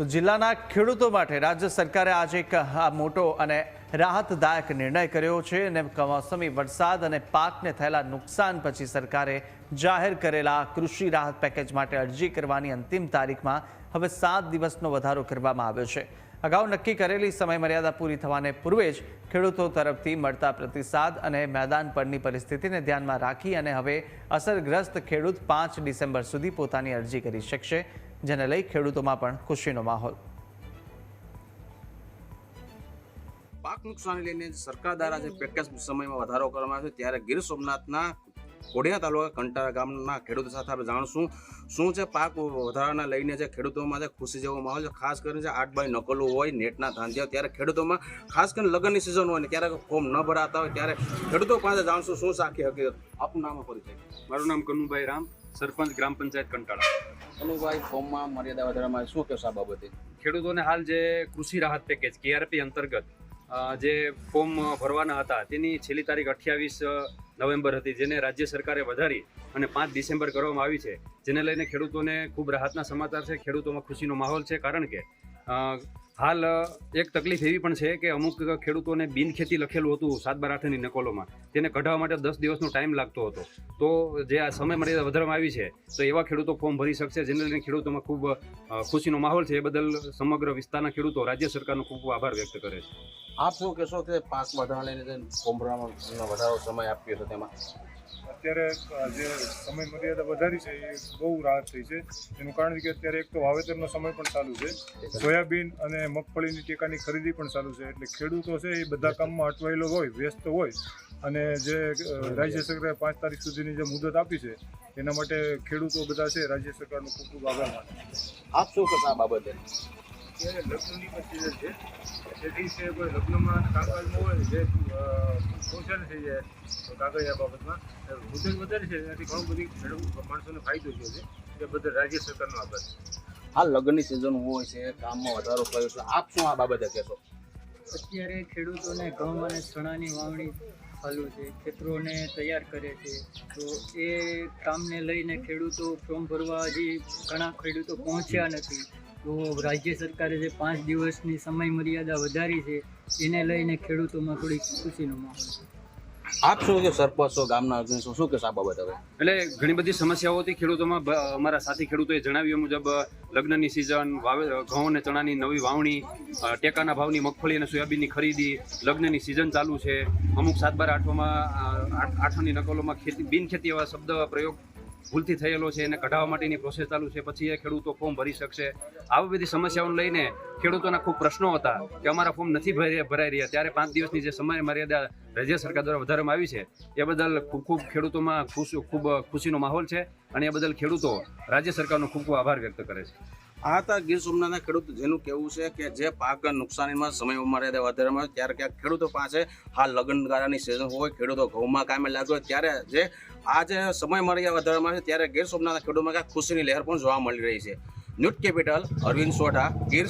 તો જિલ્લાના ખેડૂતો માટે રાજ્ય સરકારે આજે એક મોટો અને રાહતદાયક નિર્ણય કર્યો છે અને કમોસમી વરસાદ અને પાકને થયેલા નુકસાન પછી સરકારે જાહેર કરેલા કૃષિ રાહત પેકેજ માટે અરજી કરવાની અંતિમ તારીખમાં હવે સાત દિવસનો વધારો કરવામાં આવ્યો છે. અગાઉ નક્કી કરેલી સમય મર્યાદા પૂરી થવાને પૂર્વે જ ખેડૂતો તરફથી મળતા પ્રતિસાદ અને મેદાન પરની પરિસ્થિતિને ધ્યાનમાં રાખી અને હવે અસરગ્રસ્ત ખેડૂત પાંચ ડિસેમ્બર સુધી પોતાની અરજી કરી શકશે. જેને લઈ ખેડૂતોમાં પણ ખુશીનો માહોલ. પાક નુકસાન લઈને સરકાર દ્વારા જે પેકેજ સમયમાં વધારો કરવામાં આવ્યો છે ત્યારે ગીર સોમનાથના કોડિયા તાલુકા કંટારા ગામના ખેડૂતો સાથે આપણે જાણશું શું છે પાક વધારાના લઈને જે ખેડૂતોમાં જે ખુશી જેવો માહોલ છે. ખાસ કરીને જે આઠ બાય નકલો હોય નેટના ધાંધિયા ત્યારે ખેડૂતોમાં ખાસ કરીને લગ્નની સિઝન હોય ને ત્યારે ફોર્મ ન ભરાતા હોય ત્યારે ખેડૂતો પાસે જાણશું શું સાખી હકીકત. આપનું નામ પરિચય. મારું નામ કનુભાઈ રામ. સરપંચ ગ્રામ પંચાયત કંટાળા. અનુભાઈ ફોર્મમાં મર્યાદા વધારવામાં શું કહેશો આ બાબતે? ખેડૂતોને હાલ જે કૃષિ રાહત પેકેજ કેઆરપી અંતર્ગત જે ફોર્મ ભરવાના હતા તેની છેલ્લી તારીખ અઠ્યાવીસ નવેમ્બર હતી જેને રાજ્ય સરકારે વધારી અને પાંચ ડિસેમ્બર કરવામાં આવી છે જેને લઈને ખેડૂતોને ખૂબ રાહતના સમાચાર છે ખેડૂતોમાં ખુશીનો માહોલ છે કારણ કે હાલ એક તકલીફ એવી પણ છે કે અમુક ખેડૂતોને બિનખેતી લખેલું હતું સાત બાર આઠની નકલોમાં. તેને કઢાવવા માટે દસ દિવસનો ટાઈમ લાગતો હતો. તો જે આ સમય મર્યાદા વધારવામાં આવી છે, તો એવા ખેડૂતો ફોર્મ ભરી શકશે, જેને લઈને ખેડૂતોમાં ખૂબ ખુશીનો માહોલ છે. એ બદલ સમગ્ર વિસ્તારના ખેડૂતો, રાજ્ય સરકારનો ખૂબ આભાર વ્યક્ત કરે છે. આપ શું કહેશો કે પાક વધારા લઈને જે ફોર્મ ભરવામાં વધારો સમય આપ્યો હતો તેમાં? અત્યારે જે સમય મર્યાદા વધારી છે એ બહુ રાહત થઈ છે. એનું કારણ છે કે અત્યારે એક તો વાવેતરનો સમય પણ ચાલુ છે. સોયાબીન અને મગફળીની ટેકાની ખરીદી પણ ચાલુ છે. એટલે ખેડૂતો છે એ બધા કામમાં અટવાયેલો હોય વ્યસ્ત હોય. અને જે રાજ્ય સરકારે પાંચ તારીખ સુધીની જે મુદત આપી છે એના માટે ખેડૂતો બધા છે રાજ્ય સરકારનો ખૂબ ખૂબ આભાર માને આપ શું આ બાબતે? અત્યારે લગ્નની પણ છે. તેથી છે કોઈ લગ્નમાં કાગળમાં હોય જે ફંક્શન થઈ જાય તો કાગળિયા બાબતમાં તો વધારે છે એનાથી ઘણું બધી ખેડૂત માણસોને ફાયદો થયો છે એ બધા રાજ્ય સરકારનો આભાર. આ લગ્નની સિઝન હોય છે કામમાં વધારો થયો છે આપ શું આ બાબતે કહેશો? અત્યારે ખેડૂતોને ઘઉં અને ચણાની વાવણી ચાલુ છે ખેતરોને તૈયાર કરે છે તો એ કામને લઈને ખેડૂતો ફોર્મ ભરવા હજી ઘણા ખેડૂતો પહોંચ્યા નથી. તો રાજ્ય સરકારે જે પાંચ દિવસની સમય મર્યાદા વધારી છે એને લઈને ખેડૂતોમાં થોડી ખુશીનો માહોલ છે. આપ શું કે સરપંચ છો ગામના અગ્રણી છો શું કે આ બાબત હવે? એટલે ઘણી બધી સમસ્યાઓ હતી ખેડૂતોમાં અમારા સાથી ખેડૂતોએ જણાવ્યું મુજબ લગ્નની સિઝન વાવે ઘઉં અને ચણાની નવી વાવણી ટેકાના ભાવની મગફળી અને સોયાબીનની ખરીદી લગ્નની સિઝન ચાલુ છે. અમુક સાત બાર આઠોમાં આઠોની નકલોમાં ખેતી બિનખેતી એવા શબ્દ પ્રયોગ ભૂલથી થયેલો છે, એને કઢાવવા માટેની પ્રોસેસ ચાલુ છે, પછી એ ખેડૂતો ફોર્મ ભરી શકશે. આવી બધી સમસ્યાઓને લઈને ખેડૂતોના ખૂબ પ્રશ્નો હતા કે અમારા ફોર્મ નથી ભરાઈ રહ્યા. ત્યારે પાંચ દિવસની જે સમય મર્યાદા રાજ્ય સરકાર દ્વારા વધારવામાં આવી છે, એ બદલ ખૂબ ખૂબ ખેડૂતોમાં ખુશ, ખૂબ ખુશીનો માહોલ છે અને એ બદલ ખેડૂતો રાજ્ય સરકારનો ખૂબ ખૂબ આભાર વ્યક્ત કરે છે. આ હતા ગીર સોમનાથના ખેડૂત જેનું કહેવું છે કે જે પાક નુકસાનીમાં સમય મર્યાદા વધારામાં ત્યારે ક્યાંક ખેડૂતો પાસે હાલ લગ્નગાળાની સિઝન હોય, ખેડૂતો ઘઉંમાં કામે હોય, ત્યારે જે આ જે સમય મર્યાદા વધારામાં છે, ત્યારે ગીર સોમનાથના ખેડૂતોમાં ક્યાંક ખુશીની લહેર પણ જોવા મળી રહી છે. ન્યૂટ કેપિટલ અરવિંદ સોઢા, ગીર